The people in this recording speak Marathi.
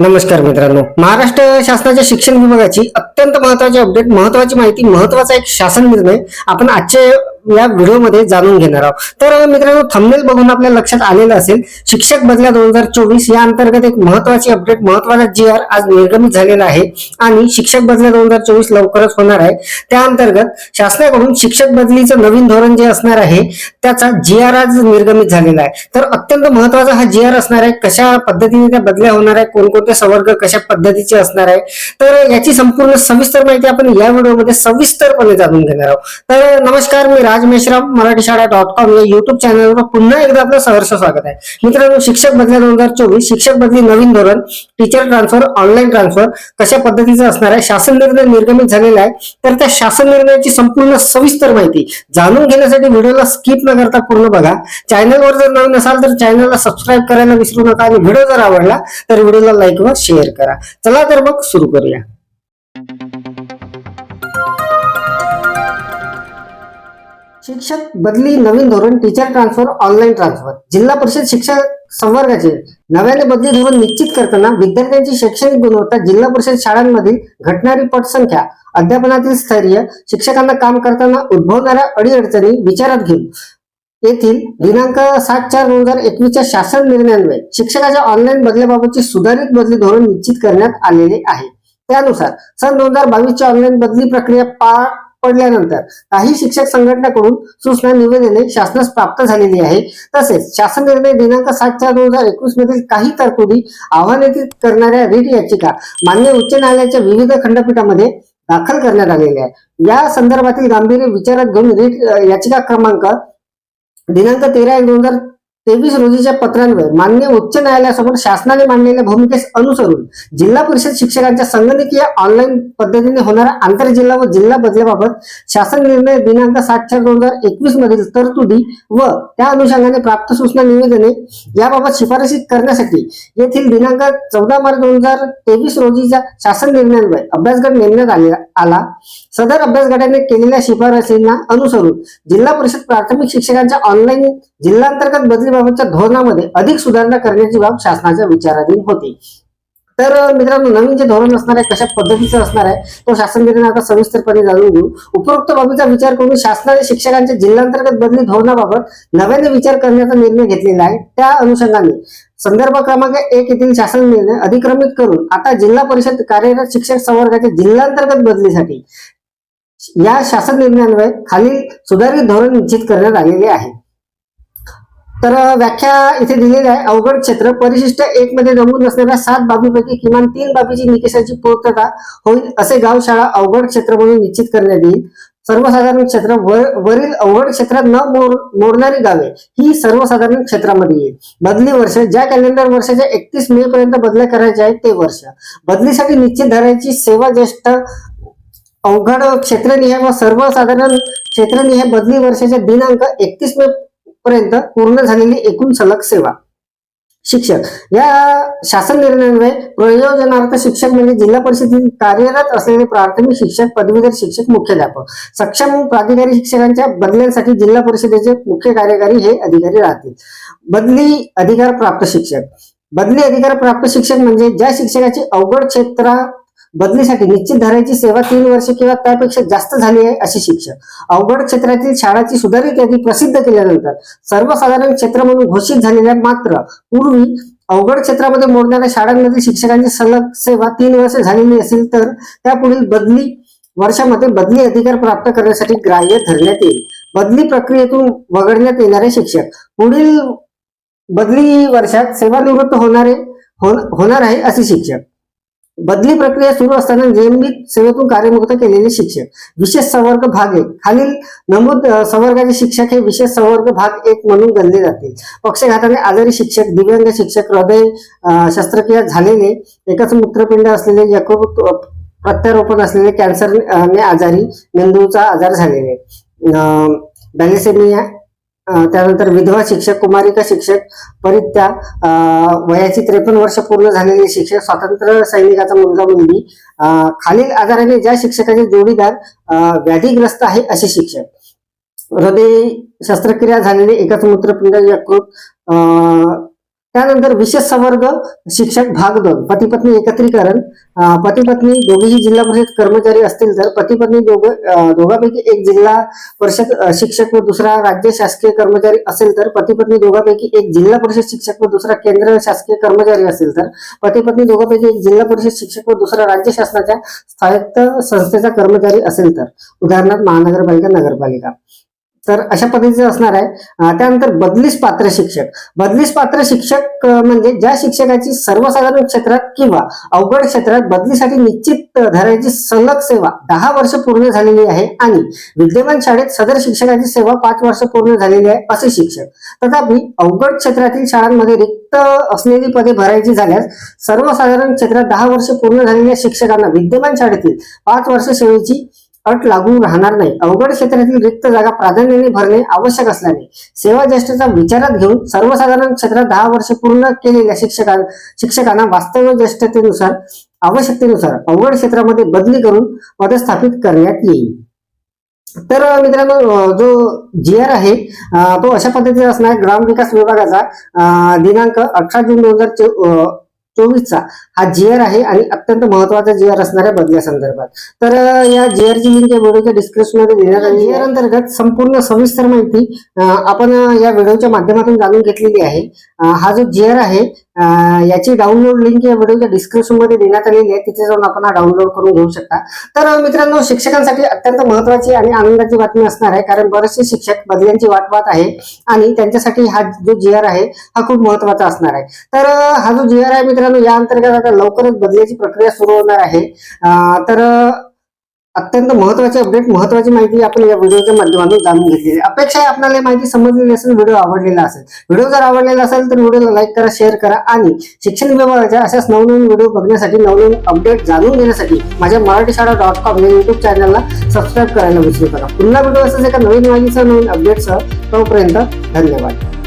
नमस्कार मित्रांनो. महाराष्ट्र शासनाच्या शिक्षण विभागाची अत्यंत महत्वाची अपडेट महत्वाची माहिती महत्त्वाचा एक शासन निर्णय आपण आजच्या या व्हिडिओमध्ये जाणून घेणार आहोत. तर मित्रांनो थंबनेल बघून आपल्या लक्षात आलेलं असेल शिक्षक बदल्या दोन हजार चोवीस या अंतर्गत एक महत्वाची अपडेट महत्त्वाचा जी आर आज निर्गमित झालेला आहे आणि शिक्षक बदल्या दोन हजार चोवीस लवकरच होणार आहे. त्या अंतर्गत शासनाकडून शिक्षक बदलीचं नवीन धोरण जे असणार आहे त्याचा जी आर आज निर्गमित झालेला आहे. तर अत्यंत महत्त्वाचा हा जी आर असणार आहे कशा पद्धतीने त्या बदल्या होणार आहे कोणकोणते संवर्ग कशा पद्धतीचे असणार आहे तर याची संपूर्ण सविस्तर माहिती आपण या व्हिडिओमध्ये सविस्तरपणे जाणून घेणार आहोत. तर नमस्कार मी राज मेश्रा मराठी शाळा डॉट कॉम या युट्यूब चॅनलवर पुन्हा एकदा आपलं सहर्ष स्वागत आहे. मित्रांनो शिक्षक बदल्या दोन हजार चोवीस शिक्षक बदली नवीन धोरण टीचर ट्रान्सफर ऑनलाईन ट्रान्सफर कशा पद्धतीचं असणार आहे शासन निर्णय निर्गमित झालेला आहे तर त्या शासन निर्णयाची संपूर्ण सविस्तर माहिती जाणून घेण्यासाठी व्हिडिओला स्किप न करता पूर्ण बघा. चॅनलवर जर नवीन असाल तर चॅनलला सबस्क्राईब करायला विसरू नका आणि व्हिडिओ जर आवडला तर व्हिडिओला लाईक व शेअर करा. चला तर मग सुरू करूया. शिक्षक बदली नवीन धोरण टीचर ट्रान्सफर ऑनलाईन ट्रान्सफर जिल्हा परिषद शिक्षक संवर्गाचे नव्याने बदली धोरण निश्चित करताना विद्यार्थ्यांची शैक्षणिक गुणवत्ता जिल्हा परिषद शाळांमधील घटणारी पटसंख्या अध्यापनातील स्थैर्य शिक्षकांना काम करताना उद्भवणाऱ्या अडीअडचणी विचारात घेऊन येथील दिनांक सात चार दोन हजार एकवीसच्या शासन निर्णयान्वये शिक्षकाच्या ऑनलाईन बदल्याबाबतची सुधारित बदली धोरण निश्चित करण्यात आलेले आहे. त्यानुसार सन दोन हजार बावीसची ऑनलाईन बदली प्रक्रिया पार पडल्यानंतर. काही शिक्षक संघटनाकडून सूचना निवेदने शासनास प्राप्त झालेली आहे. तसेच शासन निर्णय दिनांक सात चार दोन हजार एकवीस मधील काही तरतुदी आव्हानित करणाऱ्या रीट याचिका मान्य उच्च न्यायालयाच्या विविध खंडपीठामध्ये दाखल करण्यात आलेल्या आहे. या संदर्भातील गांभीर्य विचारात घेऊन रीट याचिका क्रमांक दिनांक तेरा एक दोन हजार तेवीस रोजीच्या पत्रांवर मान्य उच्च न्यायालयासमोर शासनाने मांडलेल्या भूमिकेस अनुसरून जिल्हा परिषद शिक्षकांच्या संगणकीय ऑनलाईन पद्धतीने होणाऱ्या आंतरजिल्हा व जिल्हा बदल्याबाबत शासन निर्णय दिनांक सात चार दोन हजार एकवीस मधील तरतुदी व त्या अनुषंगाने प्राप्त सूचना निवेदने याबाबत शिफारशी करण्यासाठी येथील दिनांक चौदा मार्च दोन हजार तेवीस रोजीच्या शासन निर्णयांवर अभ्यासगट नेमण्यात आले आला. सदर अभ्यास गटाने केलेल्या शिफारसींना अनुसरून जिल्हा परिषद प्राथमिक शिक्षकांच्या ऑनलाईन जिल्हांतर्गत बदलीबाबतच्या धोरणामध्ये अधिक सुधारणा करण्याची बाब शासनाच्या विचाराधीन होती. तर मित्रांनो नवीन जे धोरण असणार आहे कशा पद्धतीचं असणार आहे तो शासन निर्णय आता सविस्तरपणे जाणून घेऊ. उपरोक्त बाबीचा विचार करून शासनाने शिक्षकांच्या जिल्हांतर्गत बदली धोरणाबाबत नव्याने विचार करण्याचा निर्णय घेतलेला आहे. त्या अनुषंगाने संदर्भ क्रमांक एक येथील शासन निर्णय अधिक्रमित करून आता जिल्हा परिषद कार्यरत शिक्षक संवर्गाच्या जिल्हांतर्गत बदलीसाठी या शासन निर्णयान्वये खालील सुधारित धोरण निश्चित करण्यात आलेले आहे. तर व्याख्या इथे दिलेली आहे. अवघड क्षेत्र. परिशिष्ट एक मध्ये नमूद असलेल्या सात बाबीपैकी किमान तीन बाबीची निकषाची पूर्तता होईल असे गाव शाळा अवघड क्षेत्र म्हणून निश्चित करण्यात येईल. सर्वसाधारण क्षेत्र वरील अवघड क्षेत्रात न मोड मोडणारी गावे ही सर्वसाधारण क्षेत्रामध्ये येईल. बदली वर्ष ज्या कॅलेंडर वर्षाच्या एकतीस मे पर्यंत बदल्या करायच्या आहेत ते वर्ष. बदलीसाठी निश्चित धरायची सेवा ज्येष्ठ अवघड क्षेत्रनिहाय व सर्वसाधारण क्षेत्रनिहाय बदली वर्षाच्या दिनांक एकतीस मे पर्यंत पूर्ण झालेली एकूण सलग सेवा. शिक्षक. या शासन निर्णयामुळे प्रयोजनार्थ शिक्षक म्हणजे जिल्हा परिषदेत कार्यरत असलेले प्राथमिक शिक्षक पदवीधर शिक्षक मुख्याध्यापक. सक्षम प्राधिकारी शिक्षकांच्या बदल्यांसाठी जिल्हा परिषदेचे मुख्य कार्यकारी हे अधिकारी राहतील. बदली अधिकार प्राप्त शिक्षक. बदली अधिकार प्राप्त शिक्षक म्हणजे ज्या शिक्षकाची अवघड क्षेत्र बदलीसाठी निश्चित धरायची सेवा तीन वर्ष किंवा त्यापेक्षा जास्त झाली आहे असे शिक्षक अवघड क्षेत्रातील शाळाची सुधारित यादी प्रसिद्ध केल्यानंतर सर्वसाधारण क्षेत्र म्हणून घोषित झालेल्या मात्र पूर्वी अवघड क्षेत्रामध्ये मोडणाऱ्या शाळांमधील शिक्षकांची सलग सेवा तीन वर्ष झालेली असेल तर त्यापुढील बदली वर्षामध्ये बदली अधिकार प्राप्त करण्यासाठी ग्राह्य धरण्यात येईल. बदली प्रक्रियेतून वगळण्यात येणारे शिक्षक. पुढील बदली वर्षात सेवानिवृत्त होणारे हो, होणार आहे असे शिक्षक. बदली प्रक्रिया सुरू असताना नियमित सेवेतून कार्यमुक्त केलेले शिक्षक. विशेष संवर्ग भाग एक. खालील नमूद संवर्गाचे शिक्षक हे विशेष संवर्ग भाग एक म्हणून गणले जातील पक्षघाताने आजारी शिक्षक दिव्यांग शिक्षक हृदय शस्त्रक्रिया झालेले एकच मूत्रपिंड असलेले यकृत प्रत्यारोपण असलेले कॅन्सरने आजारी मेंदूचा आजार झालेले. बॅलेसेमिया त्यानंतर विधवा शिक्षक कुमारिका शिक्षक परित्या अं, वयाची त्रेपन्न वर्ष पूर्ण झालेले शिक्षक स्वातंत्र्य सैनिकाचा मुलगा मुलगी खालील आजाराने ज्या शिक्षकाचे जोडीदार अं, व्याधीग्रस्त आहे असे शिक्षक. हृदय शस्त्रक्रिया झालेले एकाच मूत्रपिंड यकृत अं, त्यानंतर विशेष संवर्ग शिक्षक भाग दोन. पती पत्नी एकत्रीकरण. पती पत्नी दोघेही जिल्हा परिषद कर्मचारी असतील तर पती पत्नी दोघ दोघांपैकी एक जिल्हा परिषद शिक्षक व दुसरा राज्य शासकीय कर्मचारी असेल तर पती पत्नी दोघांपैकी एक जिल्हा परिषद शिक्षक व दुसरा केंद्र शासकीय कर्मचारी असेल तर पती पत्नी दोघांपैकी एक जिल्हा परिषद शिक्षक व दुसरा राज्य शासनाच्या स्वायत्त संस्थेचा कर्मचारी असेल तर. उदाहरणार्थ महानगरपालिका नगरपालिका. तर अशा पद्धतीचं असणार आहे त्यानंतर बदलीस पात्र शिक्षक. बदलीस पात्र शिक्षक म्हणजे ज्या शिक्षकाची सर्वसाधारण क्षेत्रात किंवा अवघड क्षेत्रात बदलीसाठी निश्चित धरायची सलग सेवा दहा वर्ष पूर्ण झालेली आहे आणि विद्यमान शाळेत सदर शिक्षकाची सेवा पाच वर्ष पूर्ण झालेली आहे असे शिक्षक. तथापि अवघड क्षेत्रातील शाळांमध्ये रिक्त असलेली पदे भरायची झाल्यास सर्वसाधारण क्षेत्रात दहा वर्ष पूर्ण झालेल्या शिक्षकांना विद्यमान शाळेतील पाच वर्ष सेवेची अट लागू राहणार नाही. अवघड क्षेत्रातील रिक्त जागा प्राधान्याने भरणे आवश्यक असल्याने सेवा ज्येष्ठता विचारात घेऊन सर्वसाधारण क्षेत्रात दहा वर्ष पूर्ण केलेल्या शिक्षकां शिक्षकांना वास्तव्य ज्येष्ठतेनुसार आवश्यकतेनुसार अवघड क्षेत्रामध्ये बदली करून पदस्थापित करण्यात येईल. तर मित्रांनो जो जी आर आहे तो अशा पद्धतीचा असणार. ग्रामविकास विभागाचा अं, दिनांक अठरा जून दोन हजार चोवीसचा हा जी आर आहे आणि अत्यंत महत्त्वाचा जी आर असणाऱ्या बदल्या संदर्भात. तर या जी लिंक या व्हिडिओच्या डिस्क्रिप्शनमध्ये देण्यात आली जी आर अंतर्गत संपूर्ण सविस्तर माहिती आपण या व्हिडिओच्या माध्यमातून जाणून घेतलेली आहे. हा जो जी आर आहे याची डाउनलोड लिंक या व्हिडिओच्या डिस्क्रिप्शनमध्ये देण्यात आलेली आहे. तिथे जाऊन आपण हा डाउनलोड करून घेऊ शकता. तर मित्रांनो शिक्षकांसाठी अत्यंत महत्वाची आणि आनंदाची बातमी असणार आहे. कारण बरेचसे शिक्षक बदल्यांची वाट पाहत आहे आणि त्यांच्यासाठी हा जो जी आर आहे हा खूप महत्त्वाचा असणार आहे. तर हा जो जी आर आहे मित्रांनो या अंतर्गत आता लवकरच बदल्याची प्रक्रिया सुरू होणार आहे. तर अत्यंत महत्त्वाचे अपडेट महत्वाची माहिती आपण या व्हिडिओच्या माध्यमातून जाणून घेतली आहे. अपेक्षा आहे आपल्याला माहिती समजलेली असेल व्हिडिओ आवडलेला असेल. व्हिडिओ जर आवडलेला असेल तर व्हिडिओला लाईक करा शेअर करा आणि शिक्षण विभागाच्या अशाच नवनवीन व्हिडिओ बघण्यासाठी नवनवीन अपडेट जाणून घेण्यासाठी माझ्या मराठी शाळा डॉट कॉम या युट्यूब चॅनलला सबस्क्राईब करायला विसरू नका. पुन्हा व्हिडिओ असेल एका नवीन माहितीसह नवीन अपडेटसह तोपर्यंत धन्यवाद.